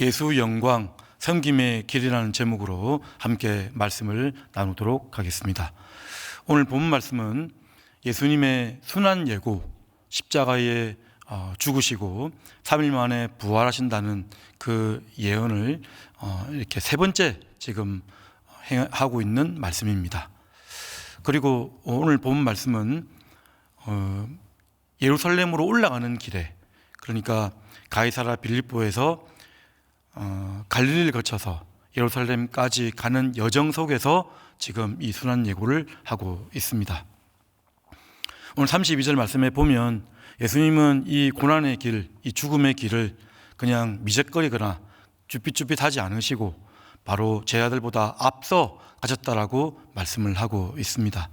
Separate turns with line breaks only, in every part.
예수 영광 섬김의 길이라는 제목으로 함께 말씀을 나누도록 하겠습니다. 오늘 본 말씀은 예수님의 순환 예고 십자가에 어, 죽으시고 3일 만에 부활하신다는 그 예언을 어, 이렇게 세 번째 지금 하고 있는 말씀입니다. 그리고 오늘 본 말씀은 어, 예루살렘으로 올라가는 길에 그러니까 가이사라 빌립보에서 어, 갈릴리를 거쳐서 예루살렘까지 가는 여정 속에서 지금 이 순환 예고를 하고 있습니다. 오늘 32절 말씀에 보면 예수님은 이 고난의 길, 이 죽음의 길을 그냥 미적거리거나 쭈삣쭈삣하지 않으시고 바로 제 아들보다 앞서 가셨다라고 말씀을 하고 있습니다.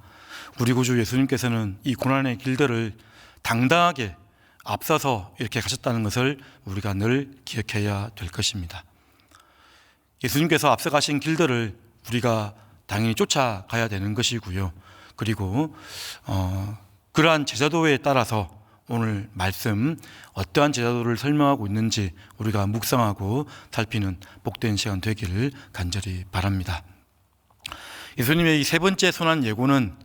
우리 구주 예수님께서는 이 고난의 길들을 당당하게 앞서서 이렇게 가셨다는 것을 우리가 늘 기억해야 될 것입니다. 예수님께서 앞서 가신 길들을 우리가 당연히 쫓아가야 되는 것이고요. 그리고 어, 그러한 제자도에 따라서 오늘 말씀 어떠한 제자도를 설명하고 있는지 우리가 묵상하고 살피는 복된 시간 되기를 간절히 바랍니다. 예수님의 이 세 번째 선한 예고는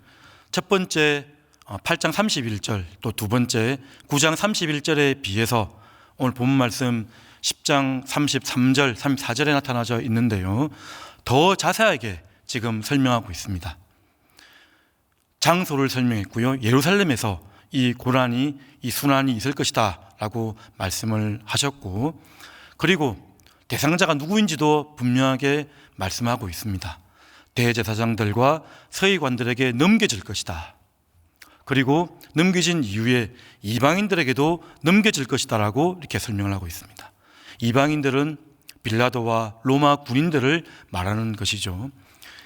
첫 번째 8장 31절 또 두 번째 9장 31절에 비해서 오늘 본 말씀 10장 33절 34절에 나타나져 있는데요. 더 자세하게 지금 설명하고 있습니다. 장소를 설명했고요. 예루살렘에서 이 고난이 이 순환이 있을 것이다라고 말씀을 하셨고 그리고 대상자가 누구인지도 분명하게 말씀하고 있습니다. 대제사장들과 서기관들에게 넘겨질 것이다. 그리고 넘겨진 이후에 이방인들에게도 넘겨질 것이다라고 이렇게 설명을 하고 있습니다. 이방인들은 빌라도와 로마 군인들을 말하는 것이죠.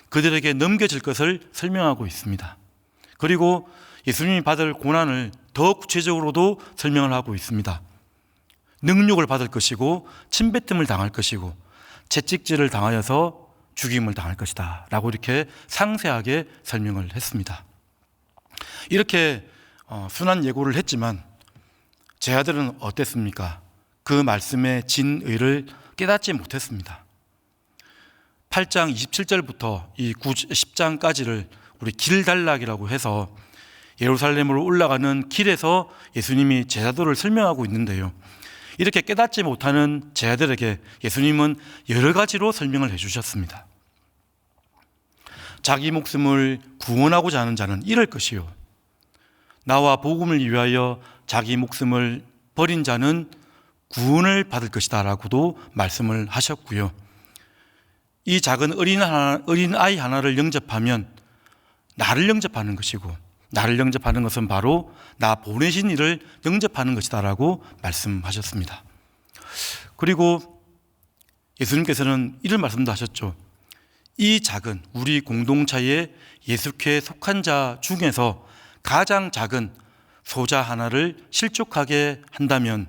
그들에게 넘겨질 것을 설명하고 있습니다. 그리고 예수님이 받을 고난을 더 구체적으로도 설명을 하고 있습니다. 능욕을 받을 것이고 침뱉음을 당할 것이고 채찍질을 당하여서 죽임을 당할 것이다. 라고 이렇게 상세하게 설명을 했습니다. 이렇게 어, 순한 예고를 했지만 제 아들은 어땠습니까? 그 말씀의 진의를 깨닫지 못했습니다. 8장 27절부터 이 10장까지를 우리 길단락이라고 해서 예루살렘으로 올라가는 길에서 예수님이 제자도를 설명하고 있는데요. 이렇게 깨닫지 못하는 제자들에게 예수님은 여러 가지로 설명을 해 주셨습니다. 자기 목숨을 구원하고자 하는 자는 이럴 것이요. 나와 복음을 위하여 자기 목숨을 버린 자는 구원을 받을 것이다 라고도 말씀을 하셨고요. 이 작은 어린, 하나, 어린 아이 하나를 영접하면 나를 영접하는 것이고 나를 영접하는 것은 바로 나 보내신 이를 영접하는 것이다 라고 말씀하셨습니다. 그리고 예수님께서는 이런 말씀도 하셨죠. 이 작은 우리 공동체에 예수께 속한 자 중에서 가장 작은 소자 하나를 실족하게 한다면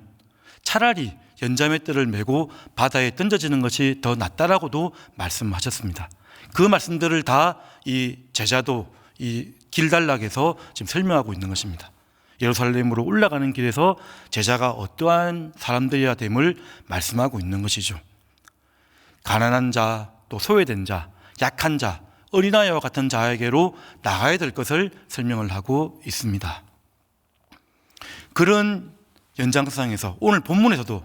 차라리 연자맷들을 메고 바다에 던져지는 것이 더 낫다라고도 말씀하셨습니다. 그 말씀들을 다 이 제자도 이 길단락에서 지금 설명하고 있는 것입니다. 예루살렘으로 올라가는 길에서 제자가 어떠한 사람들이야 됨을 말씀하고 있는 것이죠. 가난한 자, 또 소외된 자, 약한 자, 어린아이와 같은 자에게로 나가야 될 것을 설명을 하고 있습니다. 그런 연장선상에서 오늘 본문에서도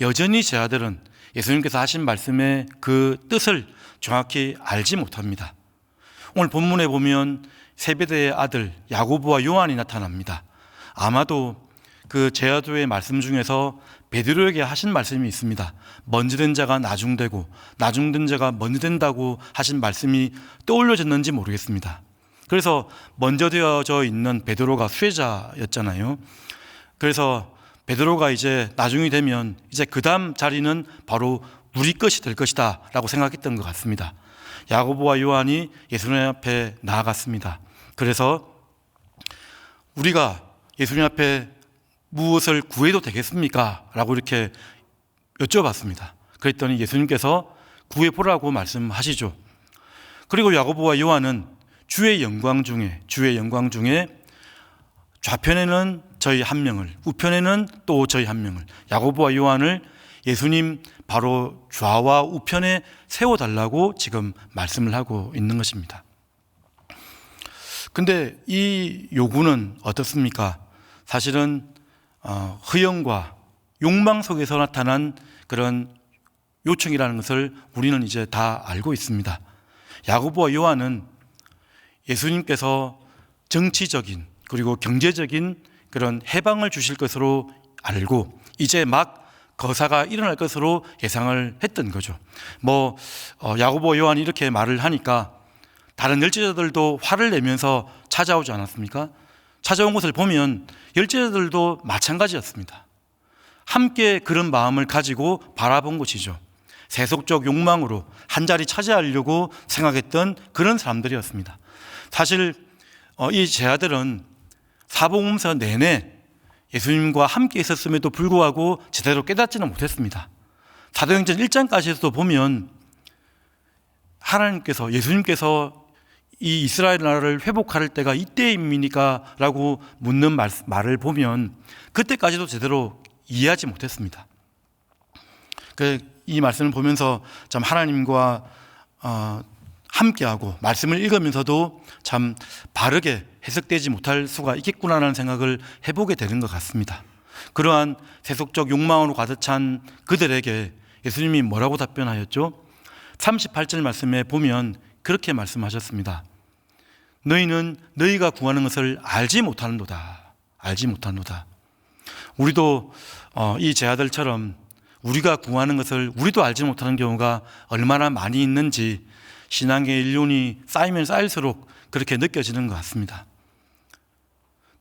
여전히 제 아들은 예수님께서 하신 말씀의 그 뜻을 정확히 알지 못합니다. 오늘 본문에 보면 세베대의 아들 야고보와 요한이 나타납니다. 아마도 그 제아도의 말씀 중에서 베드로에게 하신 말씀이 있습니다. 먼저 된 자가 나중되고 나중된 자가 먼저 된다고 하신 말씀이 떠올려졌는지 모르겠습니다. 그래서 먼저 되어져 있는 베드로가 수혜자였잖아요. 그래서 베드로가 이제 나중이 되면 이제 그 다음 자리는 바로 우리 것이 될 것이다 라고 생각했던 것 같습니다. 야고보와 요한이 예수님 앞에 나아갔습니다. 그래서 우리가 예수님 앞에 무엇을 구해도 되겠습니까? 라고 이렇게 여쭤봤습니다. 그랬더니 예수님께서 구해보라고 말씀하시죠. 그리고 야고보와 요한은 주의 영광 중에, 주의 영광 중에 좌편에는 저희 한 명을, 우편에는 또 저희 한 명을, 야고보와 요한을 예수님 바로 좌와 우편에 세워 달라고 지금 말씀을 하고 있는 것입니다. 근데 이 요구는 어떻습니까? 사실은 어, 허영과 욕망 속에서 나타난 그런 요청이라는 것을 우리는 이제 다 알고 있습니다. 야고보와 요한은 예수님께서 정치적인 그리고 경제적인 그런 해방을 주실 것으로 알고 이제 막 거사가 일어날 것으로 예상을 했던 거죠. 뭐 어, 야고보 요한이 이렇게 말을 하니까 다른 열제자들도 화를 내면서 찾아오지 않았습니까? 찾아온 것을 보면 열제자들도 마찬가지였습니다. 함께 그런 마음을 가지고 바라본 것이죠. 세속적 욕망으로 한 자리 차지하려고 생각했던 그런 사람들이었습니다. 사실 어, 이 제자들은 사복음서 내내 예수님과 함께 있었음에도 불구하고 제대로 깨닫지는 못했습니다. 사도행전 1장까지도 보면 하나님께서 예수님께서 이 이스라엘 나라를 회복할 때가 이때입니까? 라고 묻는 말, 말을 보면 그때까지도 제대로 이해하지 못했습니다. 그, 이 말씀을 보면서 참 하나님과 어, 함께하고 말씀을 읽으면서도 참 바르게 해석되지 못할 수가 있겠구나라는 생각을 해보게 되는 것 같습니다. 그러한 세속적 욕망으로 가득 찬 그들에게 예수님이 뭐라고 답변하였죠? 38절 말씀에 보면 그렇게 말씀하셨습니다. 너희는 너희가 구하는 것을 알지 못하는도다. 알지 못하는도다. 우리도 어, 이 제 아들처럼 우리가 구하는 것을 우리도 알지 못하는 경우가 얼마나 많이 있는지 신앙의 인륜이 쌓이면 쌓일수록 그렇게 느껴지는 것 같습니다.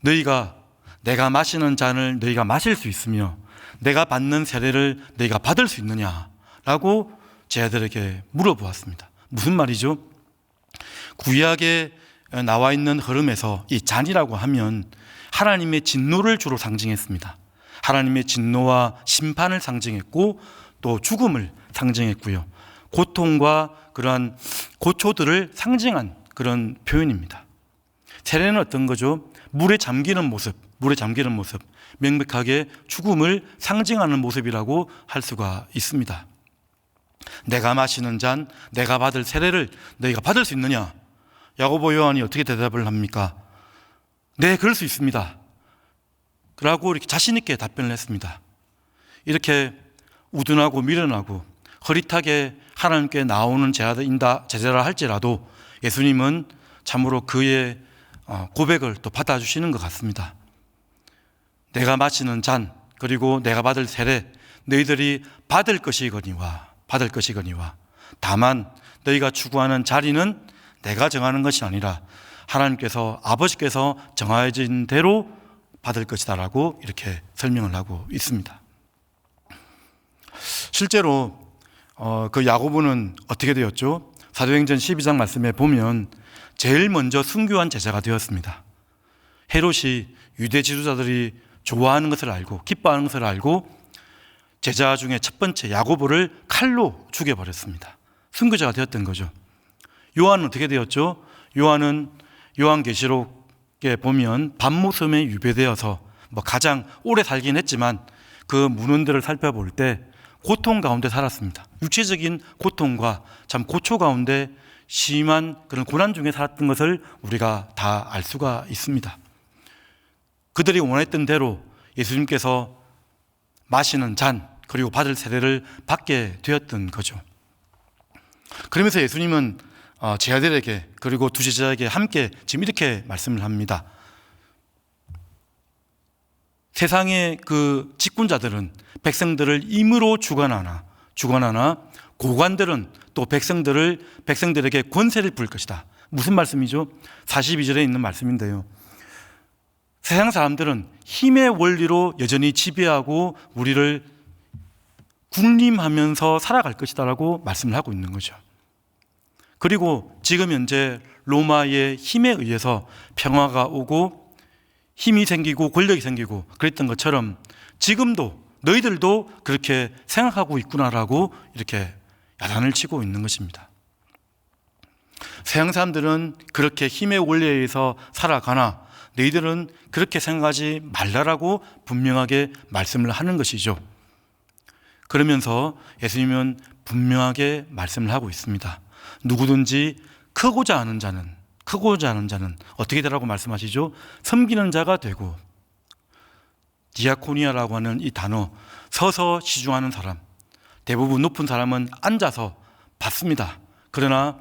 너희가 내가 마시는 잔을 너희가 마실 수 있으며 내가 받는 세례를 너희가 받을 수 있느냐라고 제자들에게 물어보았습니다. 무슨 말이죠? 구약에 나와 있는 흐름에서 이 잔이라고 하면 하나님의 진노를 주로 상징했습니다. 하나님의 진노와 심판을 상징했고 또 죽음을 상징했고요. 고통과 그러한 고초들을 상징한 그런 표현입니다. 세례는 어떤 거죠? 물에 잠기는 모습, 물에 잠기는 모습, 명백하게 죽음을 상징하는 모습이라고 할 수가 있습니다. 내가 마시는 잔, 내가 받을 세례를 너희가 받을 수 있느냐? 야고보 요한이 어떻게 대답을 합니까? 네, 그럴 수 있습니다. 라고 이렇게 자신있게 답변을 했습니다. 이렇게 우둔하고 미련하고 허릿하게 하나님께 나오는 제자인다, 제자라 할지라도 예수님은 참으로 그의 어, 고백을 또 받아주시는 것 같습니다. 내가 마시는 잔, 그리고 내가 받을 세례, 너희들이 받을 것이거니와, 받을 것이거니와, 다만 너희가 추구하는 자리는 내가 정하는 것이 아니라 하나님께서 아버지께서 정하여진 대로 받을 것이다라고 이렇게 설명을 하고 있습니다. 실제로 어, 그 야고보는 어떻게 되었죠? 사도행전 12장 말씀에 보면 제일 먼저 순교한 제자가 되었습니다. 헤롯이 유대 지도자들이 좋아하는 것을 알고 기뻐하는 것을 알고 제자 중에 첫 번째 야고보를 칼로 죽여버렸습니다. 순교자가 되었던 거죠. 요한은 어떻게 되었죠? 요한은 요한계시록에 보면 밤모섬에 유배되어서 뭐 가장 오래 살긴 했지만 그 문헌들을 살펴볼 때 고통 가운데 살았습니다. 육체적인 고통과 참 고초 가운데 심한 그런 고난 중에 살았던 것을 우리가 다 알 수가 있습니다. 그들이 원했던 대로 예수님께서 마시는 잔 그리고 받을 세례를 받게 되었던 거죠. 그러면서 예수님은 어, 제자들에게 그리고 두 제자에게 함께 지금 이렇게 말씀을 합니다. 세상의 그 직군자들은 백성들을 임으로 주관하나 주관하나 고관들은 또 백성들을 백성들에게 권세를 부을 것이다. 무슨 말씀이죠? 42절에 있는 말씀인데요. 세상 사람들은 힘의 원리로 여전히 지배하고 우리를 군림하면서 살아갈 것이다라고 말씀을 하고 있는 거죠. 그리고 지금 현재 로마의 힘에 의해서 평화가 오고 힘이 생기고 권력이 생기고 그랬던 것처럼 지금도 너희들도 그렇게 생각하고 있구나라고 이렇게 야단을 치고 있는 것입니다. 서양 사람들은 그렇게 힘의 원리에 의해서 살아가나 너희들은 그렇게 생각하지 말라라고 분명하게 말씀을 하는 것이죠. 그러면서 예수님은 분명하게 말씀을 하고 있습니다. 누구든지 크고자 하는 자는 크고자 하는 자는 어떻게 되라고 말씀하시죠? 섬기는 자가 되고 디아코니아라고 하는 이 단어 서서 시중하는 사람 대부분 높은 사람은 앉아서 받습니다. 그러나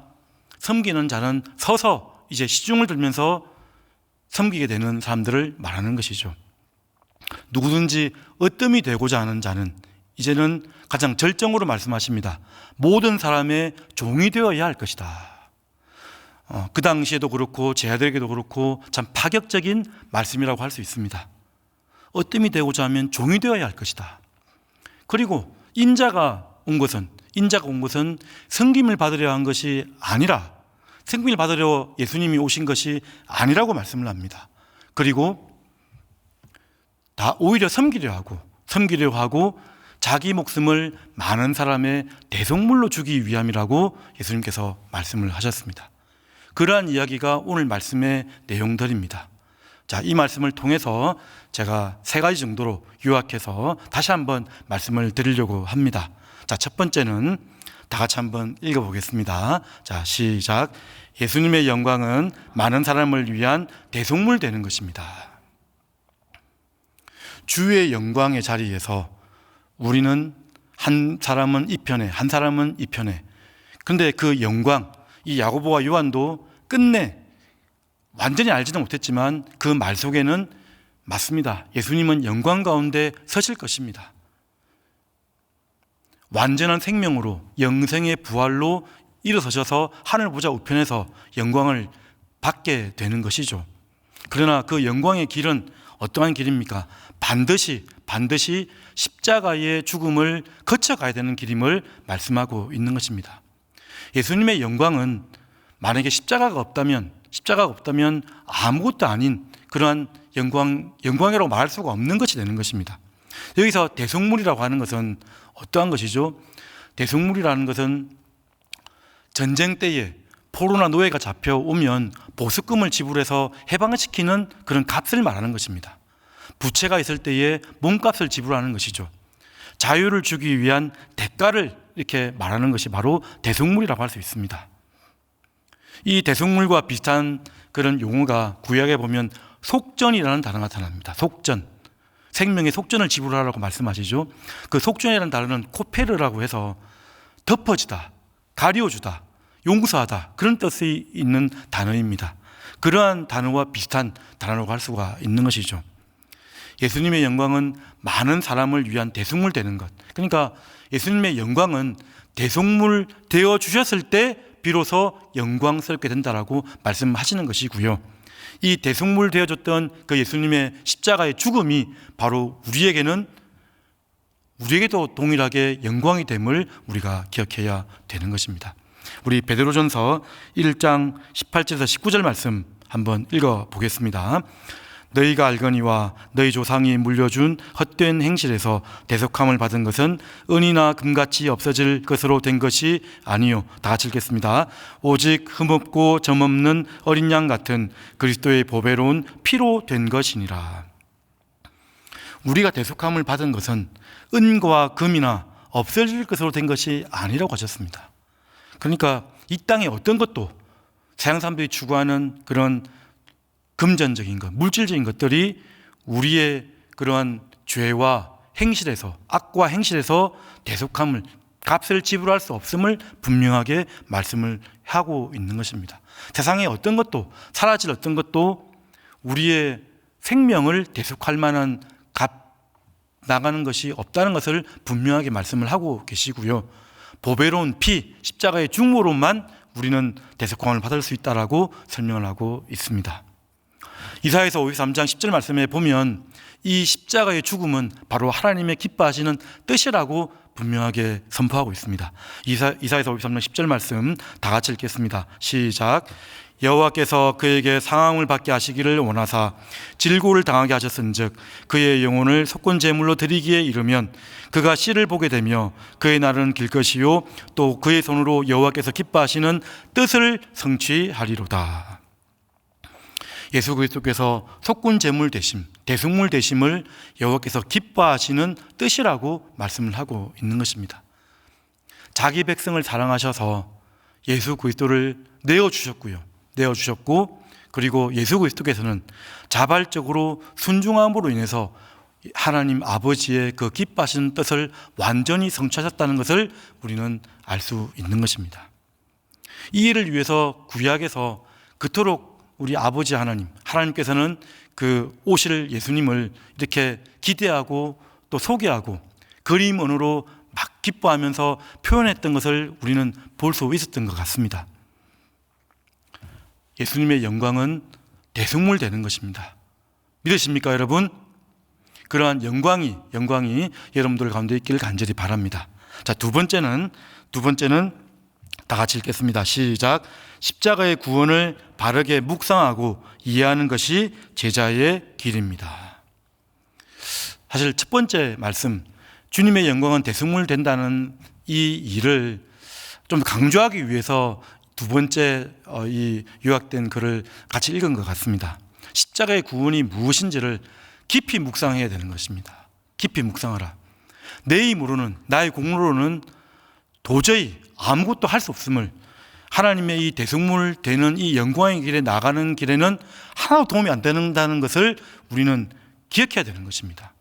섬기는 자는 서서 이제 시중을 들면서 섬기게 되는 사람들을 말하는 것이죠. 누구든지 어뜸이 되고자 하는 자는 이제는 가장 절정으로 말씀하십니다. 모든 사람의 종이 되어야 할 것이다. 어, 그 당시에도 그렇고 제 아들에게도 그렇고 참 파격적인 말씀이라고 할 수 있습니다. 어뜸이 되고자 하면 종이 되어야 할 것이다. 그리고 인자가 온 것은 인자가 온 것은 성김을 받으려 한 것이 아니라 성김을 받으려 예수님이 오신 것이 아니라고 말씀을 합니다. 그리고 다 오히려 섬기려 하고 섬기려 하고 자기 목숨을 많은 사람의 대속물로 주기 위함이라고 예수님께서 말씀을 하셨습니다. 그러한 이야기가 오늘 말씀의 내용들입니다. 자, 이 말씀을 통해서 제가 세 가지 정도로 요약해서 다시 한번 말씀을 드리려고 합니다. 자, 첫 번째는 다 같이 한번 읽어보겠습니다. 자, 시작. 예수님의 영광은 많은 사람을 위한 대속물 되는 것입니다. 주의 영광의 자리에서 우리는 한 사람은 이 편에, 한 사람은 이 편에. 근데 그 영광, 이 야고보와 요한도 끝내 완전히 알지도 못했지만 그 말 속에는 맞습니다. 예수님은 영광 가운데 서실 것입니다. 완전한 생명으로 영생의 부활로 일어서셔서 하늘 보좌 우편에서 영광을 받게 되는 것이죠. 그러나 그 영광의 길은 어떠한 길입니까? 반드시 반드시 십자가의 죽음을 거쳐 가야 되는 길임을 말씀하고 있는 것입니다. 예수님의 영광은 만약에 십자가가 없다면 십자가가 없다면 아무것도 아닌 그러한 영광 영광이라고 말할 수가 없는 것이 되는 것입니다. 여기서 대속물이라고 하는 것은 어떠한 것이죠? 대속물이라는 것은 전쟁 때에 포로나 노예가 잡혀오면 보수금을 지불해서 해방을 시키는 그런 값을 말하는 것입니다. 부채가 있을 때에 몸값을 지불하는 것이죠. 자유를 주기 위한 대가를 이렇게 말하는 것이 바로 대속물이라고 할 수 있습니다. 이 대속물과 비슷한 그런 용어가 구약에 보면 속전이라는 단어가 나타납니다. 속전. 생명의 속전을 지불하라고 말씀하시죠. 그 속전이라는 단어는 코페르라고 해서 덮어지다, 가리워주다, 용서하다 그런 뜻이 있는 단어입니다. 그러한 단어와 비슷한 단어라고 할 수가 있는 것이죠. 예수님의 영광은 많은 사람을 위한 대속물 되는 것. 그러니까 예수님의 영광은 대속물 되어 주셨을 때 비로소 영광스럽게 된다라고 말씀하시는 것이고요. 이 대속물 되어졌던 그 예수님의 십자가의 죽음이 바로 우리에게는 우리에게도 동일하게 영광이 됨을 우리가 기억해야 되는 것입니다. 우리 베드로전서 1장 18절에서 19절 말씀 한번 읽어 보겠습니다. 너희가 알거니와 너희 조상이 물려준 헛된 행실에서 대속함을 받은 것은 은이나 금같이 없어질 것으로 된 것이 아니요. 다 같이 읽겠습니다. 오직 흠없고 점없는 어린 양 같은 그리스도의 보배로운 피로 된 것이니라. 우리가 대속함을 받은 것은 은과 금이나 없어질 것으로 된 것이 아니라고 하셨습니다. 그러니까 이 땅에 어떤 것도 세상 사람들이 추구하는 그런 금전적인 것, 물질적인 것들이 우리의 그러한 죄와 행실에서 악과 행실에서 대속함을 값을 지불할 수 없음을 분명하게 말씀을 하고 있는 것입니다. 세상에 어떤 것도 사라질 어떤 것도 우리의 생명을 대속할 만한 값 나가는 것이 없다는 것을 분명하게 말씀을 하고 계시고요. 보배로운 피 십자가의 중모로만 우리는 대속함을 받을 수 있다라고 설명을 하고 있습니다. 이사에서 53장 10절 말씀에 보면 이 십자가의 죽음은 바로 하나님의 기뻐하시는 뜻이라고 분명하게 선포하고 있습니다. 이사, 이사에서 53장 10절 말씀 다 같이 읽겠습니다. 시작. 여호와께서 그에게 상함을 받게 하시기를 원하사 질고를 당하게 하셨은즉 그의 영혼을 속건 제물로 드리기에 이르면 그가 씨를 보게 되며 그의 날은 길 것이요 또 그의 손으로 여호와께서 기뻐하시는 뜻을 성취하리로다. 예수 그리스도께서 속군 제물 대심, 대승물 대심을 여호와께서 기뻐하시는 뜻이라고 말씀을 하고 있는 것입니다. 자기 백성을 사랑하셔서 예수 그리스도를 내어 주셨고요. 내어 주셨고 그리고 예수 그리스도께서는 자발적으로 순종함으로 인해서 하나님 아버지의 그 기뻐하시는 뜻을 완전히 성취하셨다는 것을 우리는 알 수 있는 것입니다. 이 일을 위해서 구약에서 그토록 우리 아버지 하나님, 하나님께서는 그 오실 예수님을 이렇게 기대하고 또 소개하고 그림 언어로 막 기뻐하면서 표현했던 것을 우리는 볼 수 있었던 것 같습니다. 예수님의 영광은 대승물 되는 것입니다. 믿으십니까, 여러분? 그러한 영광이 영광이 여러분들 가운데 있기를 간절히 바랍니다. 자, 두 번째는 두 번째는 다 같이 읽겠습니다. 시작. 십자가의 구원을 바르게 묵상하고 이해하는 것이 제자의 길입니다. 사실 첫 번째 말씀, 주님의 영광은 대승물 된다는 이 일을 좀 강조하기 위해서 두 번째 어, 이 요약된 글을 같이 읽은 것 같습니다. 십자가의 구원이 무엇인지를 깊이 묵상해야 되는 것입니다. 깊이 묵상하라. 내 힘으로는 나의 공로로는 도저히 아무것도 할 수 없음을 하나님의 이 대승물 되는 이 영광의 길에 나가는 길에는 하나도 도움이 안 된다는 것을 우리는 기억해야 되는 것입니다.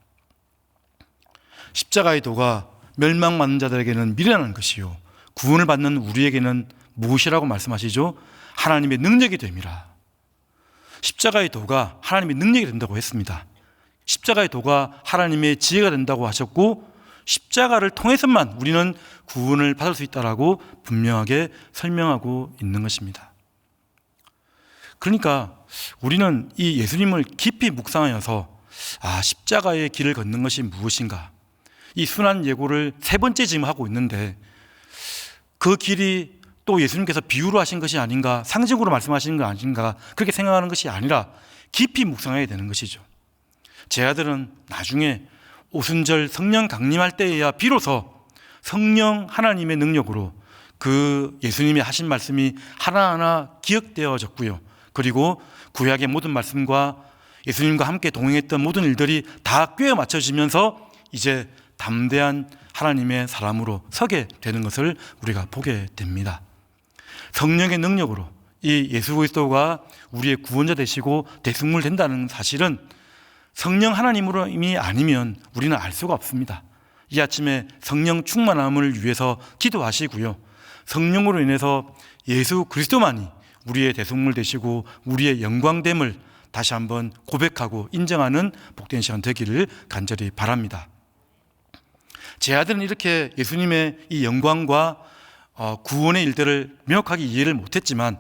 십자가의 도가 멸망받는 자들에게는 미련한 것이요 구원을 받는 우리에게는 무엇이라고 말씀하시죠? 하나님의 능력이 됨이라. 십자가의 도가 하나님의 능력이 된다고 했습니다. 십자가의 도가 하나님의 지혜가 된다고 하셨고 십자가를 통해서만 우리는 구원을 받을 수 있다라고 분명하게 설명하고 있는 것입니다. 그러니까 우리는 이 예수님을 깊이 묵상하여서 아, 십자가의 길을 걷는 것이 무엇인가? 이 순환 예고를 세 번째 지금 하고 있는데 그 길이 또 예수님께서 비유로 하신 것이 아닌가, 상징으로 말씀하시는 것 아닌가, 그렇게 생각하는 것이 아니라 깊이 묵상해야 되는 것이죠. 제 아들은 나중에 오순절 성령 강림할 때에야 비로소 성령 하나님의 능력으로 그 예수님이 하신 말씀이 하나하나 기억되어졌고요. 그리고 구약의 모든 말씀과 예수님과 함께 동행했던 모든 일들이 다 꿰어 맞춰지면서 이제 담대한 하나님의 사람으로 서게 되는 것을 우리가 보게 됩니다. 성령의 능력으로 이 예수 그리스도가 우리의 구원자 되시고 대승물 된다는 사실은 성령 하나님으로 이미 아니면 우리는 알 수가 없습니다. 이 아침에 성령 충만함을 위해서 기도하시고요. 성령으로 인해서 예수 그리스도만이 우리의 대성물 되시고 우리의 영광됨을 다시 한번 고백하고 인정하는 복된 시간 되기를 간절히 바랍니다. 제 아들은 이렇게 예수님의 이 영광과 어, 구원의 일들을 명확하게 이해를 못했지만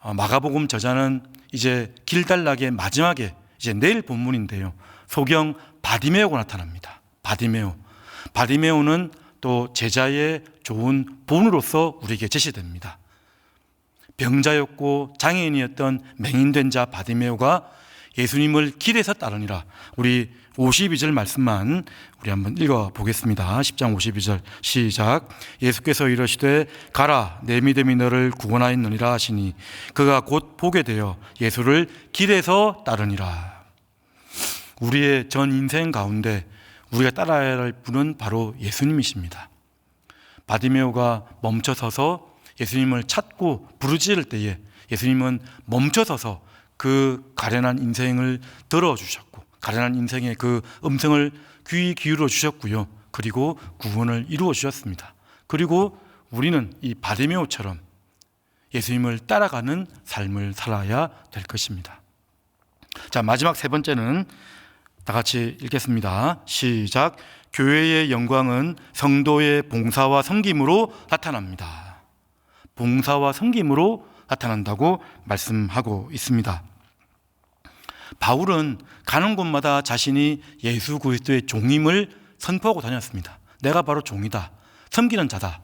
어, 마가복음 저자는 이제 길달락의 마지막에 이제 내일 본문인데요. 소경 바디메오가 나타납니다. 바디메오. 바디메오는 또 제자의 좋은 본으로서 우리에게 제시됩니다. 병자였고 장애인이었던 맹인된 자 바디메오가 예수님을 길에서 따르니라. 우리 52절 말씀만 우리 한번 읽어 보겠습니다. 10장 52절 시작. 예수께서 이러시되 가라 내 믿음이 너를 구원하였느니라 하시니 그가 곧 보게 되어 예수를 길에서 따르니라. 우리의 전 인생 가운데 우리가 따라야 할 분은 바로 예수님이십니다. 바디메오가 멈춰서서 예수님을 찾고 부르짖을 때에 예수님은 멈춰서서 그 가련한 인생을 들어주셨고 가련한 인생의 그 음성을 귀 기울여 주셨고요. 그리고 구원을 이루어 주셨습니다. 그리고 우리는 이 바디메오처럼 예수님을 따라가는 삶을 살아야 될 것입니다. 자, 마지막 세 번째는 다 같이 읽겠습니다. 시작. 교회의 영광은 성도의 봉사와 섬김으로 나타납니다. 봉사와 섬김으로 나타난다고 말씀하고 있습니다. 바울은 가는 곳마다 자신이 예수 그리스도의 종임을 선포하고 다녔습니다. 내가 바로 종이다. 섬기는 자다.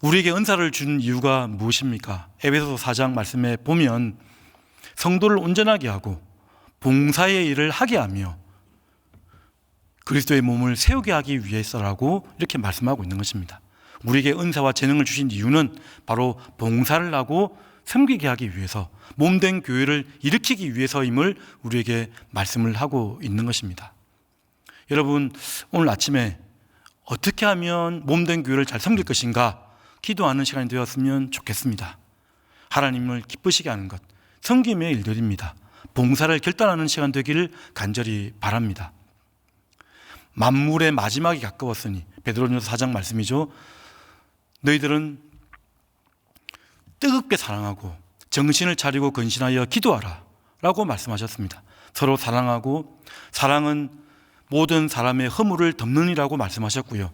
우리에게 은사를 준 이유가 무엇입니까? 에베소서 4장 말씀에 보면 성도를 온전하게 하고 봉사의 일을 하게 하며 그리스도의 몸을 세우게 하기 위해서라고 이렇게 말씀하고 있는 것입니다. 우리에게 은사와 재능을 주신 이유는 바로 봉사를 하고 섬기게 하기 위해서 몸된 교회를 일으키기 위해서임을 우리에게 말씀을 하고 있는 것입니다. 여러분 오늘 아침에 어떻게 하면 몸된 교회를 잘 섬길 것인가 기도하는 시간이 되었으면 좋겠습니다. 하나님을 기쁘시게 하는 것, 섬김의 일들입니다. 봉사를 결단하는 시간 되기를 간절히 바랍니다. 만물의 마지막이 가까웠으니 베드로전서 4장 말씀이죠. 너희들은 뜨겁게 사랑하고 정신을 차리고 근신하여 기도하라 라고 말씀하셨습니다. 서로 사랑하고 사랑은 모든 사람의 허물을 덮느니라고 말씀하셨고요.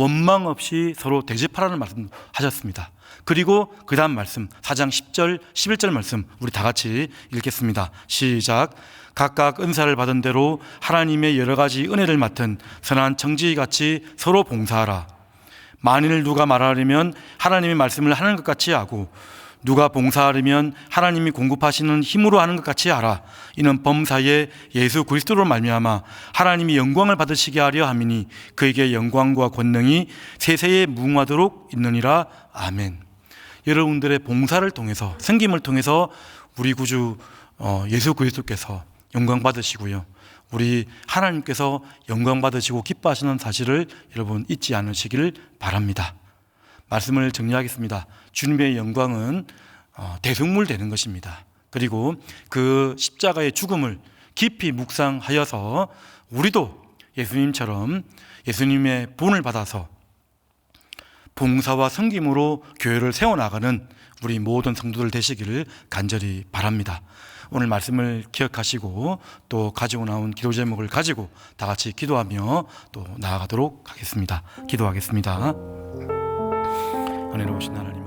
원망 없이 서로 대접하라는 말씀하셨습니다. 그리고 그 다음 말씀 4장 10절 11절 말씀 우리 다 같이 읽겠습니다. 시작 각각 은사를 받은 대로 하나님의 여러 가지 은혜를 맡은 선한 청지기 같이 서로 봉사하라. 만일 누가 말하려면 하나님의 말씀을 하는 것 같이 하고 누가 봉사하려면 하나님이 공급하시는 힘으로 하는 것 같이 하라. 이는 범사에 예수 그리스도로 말미암아 하나님이 영광을 받으시게 하려 함이니 그에게 영광과 권능이 세세에 무궁하도록 있느니라. 아멘. 여러분들의 봉사를 통해서 생김을 통해서 우리 구주 어, 예수 그리스도께서 영광 받으시고요. 우리 하나님께서 영광 받으시고 기뻐하시는 사실을 여러분 잊지 않으시기를 바랍니다. 말씀을 정리하겠습니다. 주님의 영광은 어, 대성물 되는 것입니다. 그리고 그 십자가의 죽음을 깊이 묵상하여서 우리도 예수님처럼 예수님의 본을 받아서 봉사와 섬김으로 교회를 세워나가는 우리 모든 성도들 되시기를 간절히 바랍니다. 오늘 말씀을 기억하시고 또 가지고 나온 기도 제목을 가지고 다 같이 기도하며 또 나아가도록 하겠습니다. 기도하겠습니다. 은혜로우신 하나님